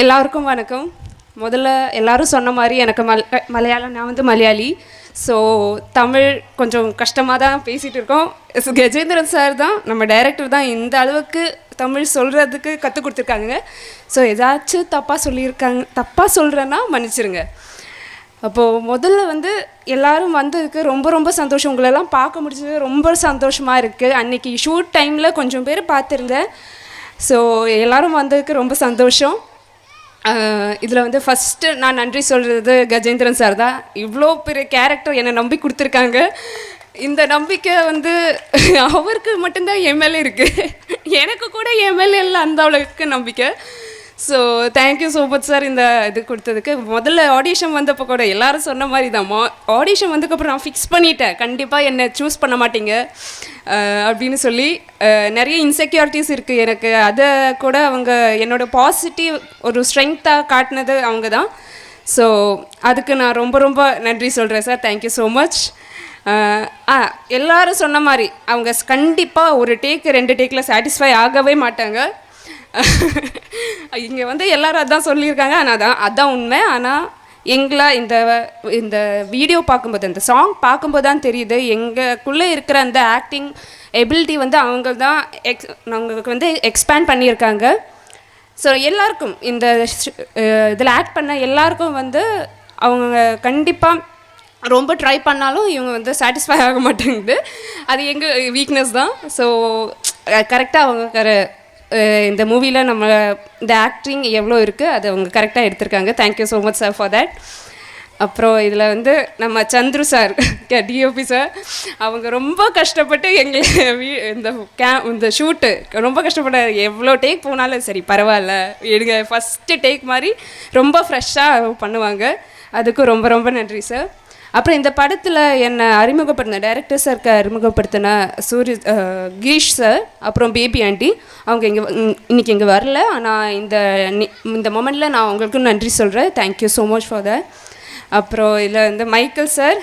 எல்லாருக்கும் வணக்கம். முதல்ல எல்லாரும் சொன்ன மாதிரி எனக்கு மல் மலையாளம் நான் வந்து மலையாளி. ஸோ தமிழ் கொஞ்சம் கஷ்டமாக தான் பேசிகிட்டு இருக்கோம். கஜேந்திரன் சார் தான் நம்ம டைரக்டர் தான். இந்த அளவுக்கு தமிழ் சொல்கிறதுக்கு கற்றுக் கொடுத்துருக்காங்க. ஸோ ஏதாச்சும் தப்பாக சொல்லியிருக்காங்க தப்பாக சொல்கிறேன்னா மன்னிச்சிருங்க. அப்போது முதல்ல வந்து எல்லாரும் வந்ததுக்கு ரொம்ப ரொம்ப சந்தோஷம். உங்களெல்லாம் பார்க்க முடிஞ்சது ரொம்ப சந்தோஷமாக இருக்குது அன்றைக்கி ஷூட் டைமில் கொஞ்சம் பேர் பார்த்துருந்தேன். ஸோ எல்லாரும் வந்ததுக்கு ரொம்ப சந்தோஷம். இதில் வந்து ஃபஸ்ட்டு நான் நன்றி சொல்கிறது கஜேந்திரன் சார் தான். இவ்வளோ பெரிய கேரக்டர் என்னை நம்பி கொடுத்துருக்காங்க. இந்த நம்பிக்கை வந்து அவருக்கு மட்டும்தான் எம்எல்ஏ இருக்குது எனக்கு கூட எம்எல்ஏ இல்லை அந்த அளவுக்கு நம்பிக்கை. So thank you so much sir இந்த இது கொடுத்ததுக்கு. முதல்ல ஆடிஷன் வந்தப்போ கூட எல்லாரும் சொன்ன மாதிரி தான் மா ஆடிஷன் வந்ததுக்கப்புறம் நான் ஃபிக்ஸ் பண்ணிட்டேன். கண்டிப்பாக என்னை சூஸ் பண்ண மாட்டீங்க. அப்படின்னு சொல்லி நிறைய இன்செக்யூரிட்டிஸ் இருக்குது எனக்கு. அதை கூட அவங்க என்னோட பாசிட்டிவ் ஒரு ஸ்ட்ரென்த்தாக காட்டினது அவங்க தான் ஸோ அதுக்கு நான் ரொம்ப ரொம்ப நன்றி சொல்கிறேன் sir thank you so much ah எல்லாரும் சொன்ன மாதிரி அவங்க கண்டிப்பாக ஒரு டேக் ரெண்டு டேக்கில் சாட்டிஸ்ஃபை ஆகவே மாட்டாங்க. இங்கே வந்து எல்லாரும் அதான் சொல்லியிருக்காங்க. ஆனால் அதான் அதான் உண்மை. ஆனால் எங்களை இந்த இந்த வீடியோ பார்க்கும்போது இந்த சாங் பார்க்கும்போது தான் தெரியுது. எங்களுக்குள்ளே இருக்கிற அந்த ஆக்டிங் எபிலிட்டி வந்து அவங்க தான் எக்ஸ் அவங்களுக்கு வந்து எக்ஸ்பேண்ட் பண்ணியிருக்காங்க. ஸோ எல்லாருக்கும் இந்த இதில் ஆக்ட் பண்ண எல்லாருக்கும் வந்து அவங்க கண்டிப்பாக ரொம்ப ட்ரை பண்ணாலும் இவங்க வந்து சாட்டிஸ்ஃபை ஆக மாட்டேங்குது. அது எங்கள் வீக்னஸ் தான். ஸோ கரெக்டாக அவங்க இந்த மூவியில் நம்ம இந்த ஆக்டிங் எவ்வளோ இருக்குது அதை அவங்க கரெக்டாக எடுத்திருக்காங்க. Thank you so much sir for that அப்புறம் இதில் வந்து நம்ம சந்துரு சார் டிஓபி சார் அவங்க ரொம்ப கஷ்டப்பட்டு எங்களை வீ- இந்த கே இந்த ஷூட்டு ரொம்ப கஷ்டப்பட்டு எவ்வளோ டேக் போனாலும் சரி பரவாயில்ல. எடுங்க ஃபஸ்ட்டு டேக் மாதிரி ரொம்ப ஃப்ரெஷ்ஷாக பண்ணுவாங்க. அதுக்கும் ரொம்ப ரொம்ப நன்றி சார் அப்புறம் இந்த படத்தில் என்னை அறிமுகப்படுத்தின டைரக்டர் சாருக்கு அறிமுகப்படுத்தின சூரிய கீஷ் சார் அப்புறம் பேபி ஆண்டி அவங்க இங்கே இன்னைக்கு இங்கே வரல. ஆனால் இந்த இந்த மொமெண்ட்டில் நான் அவங்களுக்கும் நன்றி சொல்கிறேன் thank you so much for the அப்புறம் இதில் இந்த மைக்கேல் சார்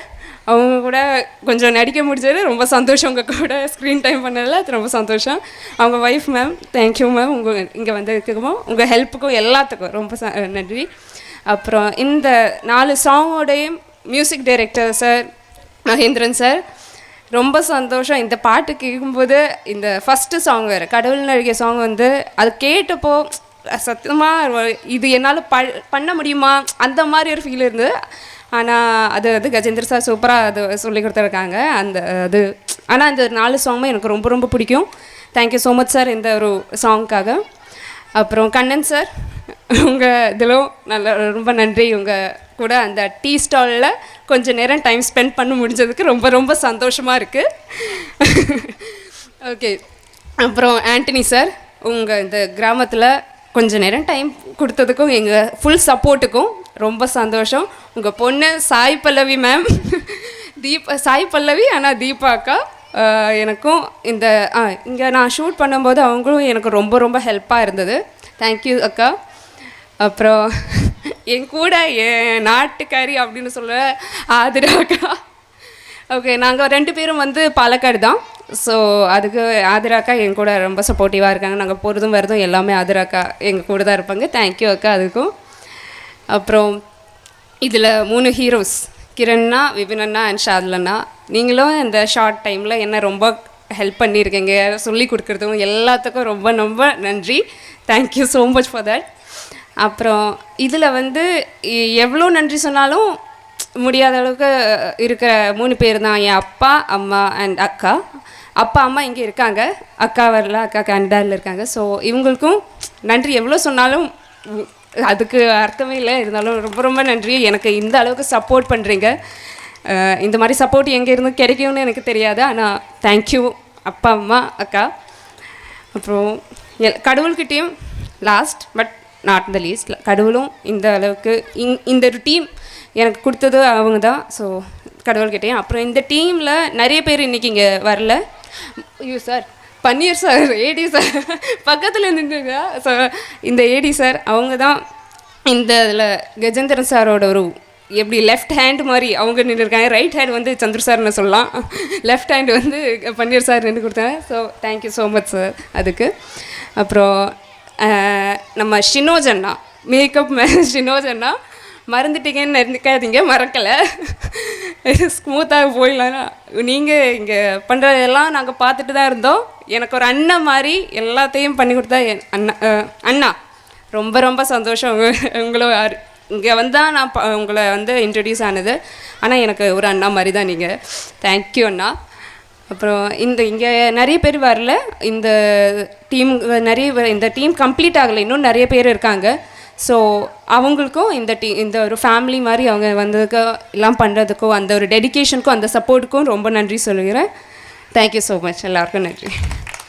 அவங்க கூட கொஞ்சம் நடிக்க முடிஞ்சது. ரொம்ப சந்தோஷம் உங்கள் கூட ஸ்க்ரீன் டைம் பண்ணதில். அது ரொம்ப சந்தோஷம். அவங்க ஒய்ஃப் மேம் தேங்க்யூ மேம் உங்கள் இங்கே வந்ததுக்கும் உங்கள் ஹெல்ப்புக்கும் எல்லாத்துக்கும் ரொம்ப ச- நன்றி. அப்புறம் இந்த நாலு சாங்கோடையும் music director sir Mahendran sir ரொம்ப சந்தோஷம். இந்த பாட்டு கேட்கும்போது இந்த ஃபஸ்ட்டு சாங் வேறு கடவுள் நடிகை சாங் வந்து அது கேட்டப்போ சத்தியமாக இது என்னால் ப பண்ண முடியுமா? அந்த மாதிரி ஒரு ஃபீல் இருந்து ஆனால் அது வந்து கஜேந்திர சார் சூப்பராக அது சொல்லி கொடுத்துருக்காங்க. அந்த அது ஆனால் இந்த நாலு சாங்குமே எனக்கு ரொம்ப ரொம்ப பிடிக்கும். தேங்க்யூ ஸோ மச் சார் இந்த ஒரு சாங்க்காக அப்புறம் கண்ணன் சார் உங்கள் இதிலும் நல்ல ரொம்ப நன்றி. உங்கள் கூட அந்த டீ ஸ்டாலில் கொஞ்சம் நேரம் டைம் ஸ்பெண்ட் பண்ண முடிஞ்சதுக்கு ரொம்ப ரொம்ப சந்தோஷமாக இருக்குது ஓகே. அப்புறம் ஆண்டனி சார் உங்கள் இந்த கிராமத்தில் கொஞ்சம் நேரம் டைம் கொடுத்ததுக்கும் எங்கள் ஃபுல் சப்போர்ட்டுக்கும் ரொம்ப சந்தோஷம். உங்கள் பொண்ணு சாய் பல்லவி மேம் தீபா சாய் பல்லவி ஆனால் தீபா அக்கா எனக்கும் இந்த இங்கே நான் ஷூட் பண்ணும்போது அவங்களும் எனக்கு ரொம்ப ரொம்ப ஹெல்ப்பாக இருந்தது. தேங்க்யூ அக்கா. அப்புறம் என் கூட என் நாட்டுக்காரி அப்படின்னு சொல்ல ஆதிரா அக்கா ஓகே நாங்கள் ரெண்டு பேரும் வந்து பாலக்காடு தான். ஸோ அதுக்கு ஆதிராக்கா என் கூட ரொம்ப சப்போர்ட்டிவாக இருக்காங்க. நாங்கள் போகிறதும் வரதும் எல்லாமே ஆதிராக்கா எங்கள் கூட தான் இருப்பாங்க. தேங்க்யூ அக்கா அதுக்கும். அப்புறம் இதில் மூணு ஹீரோஸ் கிரண்ணா விபினண்ணா அண்ட் ஷாதுலண்ணா நீங்களும் இந்த ஷார்ட் டைமில் என்ன ரொம்ப ஹெல்ப் பண்ணியிருக்கீங்க சொல்லி கொடுக்குறதும் எல்லாத்துக்கும் ரொம்ப ரொம்ப நன்றி. Thank you so much for that அப்புறம் இதில் வந்து எவ்வளோ நன்றி சொன்னாலும் முடியாத அளவுக்கு இருக்கிற மூணு பேர் தான். என் அப்பா அம்மா அண்ட் அக்கா. அப்பா அம்மா இங்கே இருக்காங்க. அக்கா வரல அக்கா கனடாவில் இருக்காங்க. ஸோ இவங்களுக்கும் நன்றி. எவ்வளோ சொன்னாலும் அதுக்கு அர்த்தமே இல்லை. இருந்தாலும் ரொம்ப ரொம்ப நன்றி. எனக்கு இந்த அளவுக்கு சப்போர்ட் பண்ணுறீங்க இந்த மாதிரி சப்போர்ட் எங்கே இருந்து கிடைக்கும்னு எனக்கு தெரியாது. ஆனால் தேங்க்யூ அப்பா அம்மா அக்கா. அப்புறம் எல் கடவுள்கிட்டேயும் last but not the least கடவுளும் இந்த அளவுக்கு இங் இந்த ஒரு டீம் எனக்கு கொடுத்தது அவங்க தான் ஸோ கடவுள்கிட்டேயும் அப்புறம் இந்த டீமில் நிறைய பேர் இன்றைக்கி இங்கே வரல. ஐயோ sir Panneer sir AD sir பக்கத்தில் நின்றுங்க ஸோ இந்த ஏடி சார் அவங்க தான் இந்த இதில் கஜேந்திரன் சாரோட ஒரு எப்படி லெஃப்ட் ஹேண்ட் மாதிரி அவங்க நின்றுருக்காங்க ரைட் ஹேண்ட் வந்து சந்திர சார்னு சொல்லலாம். லெஃப்ட் ஹேண்ட் வந்து பன்னீர் சார் நின்று கொடுத்தாங்க so thank you so much sir அதுக்கு. அப்புறம் நம்ம ஷினோஜ் அண்ணா. மேக்கப் ஷினோஜ் அண்ணா. மறந்துட்டீங்கன்னு நினைக்காதீங்க மறக்கலை. ஸ்மூத்தாக போயிடலாம். நீங்கள் இங்கே பண்ணுறதெல்லாம் நாங்கள் பார்த்துட்டு தான் இருந்தோம். எனக்கு ஒரு அண்ணன் மாதிரி எல்லாத்தையும் பண்ணி கொடுத்தா என் அண்ணா அண்ணா. ரொம்ப ரொம்ப சந்தோஷம். உங்க- உங்களை இங்கே வந்தால் நான் ப- உங்களை வந்து இன்ட்ரடியூஸ் ஆனது. ஆனால் எனக்கு ஒரு அண்ணா மாதிரி தான் நீங்கள் தேங்க்யூ அண்ணா. அப்புறம் இந்த இங்கே நிறைய பேர் வரல. இந்த டீம் நிறைய இந்த டீம் கம்ப்ளீட் ஆகலை. இன்னும் நிறைய பேர் இருக்காங்க. ஸோ அவங்களுக்கும் இந்த டீ இந்த ஒரு ஃபேமிலி மாதிரி அவங்க வந்ததுக்கு எல்லாம் பண்ணுறதுக்கும் அந்த ஒரு டெடிகேஷனுக்கும் அந்த சப்போர்ட்டுக்கும் ரொம்ப நன்றி சொல்லுகிறேன். தேங்க்யூ ஸோ மச் எல்லாருக்கும் நன்றி.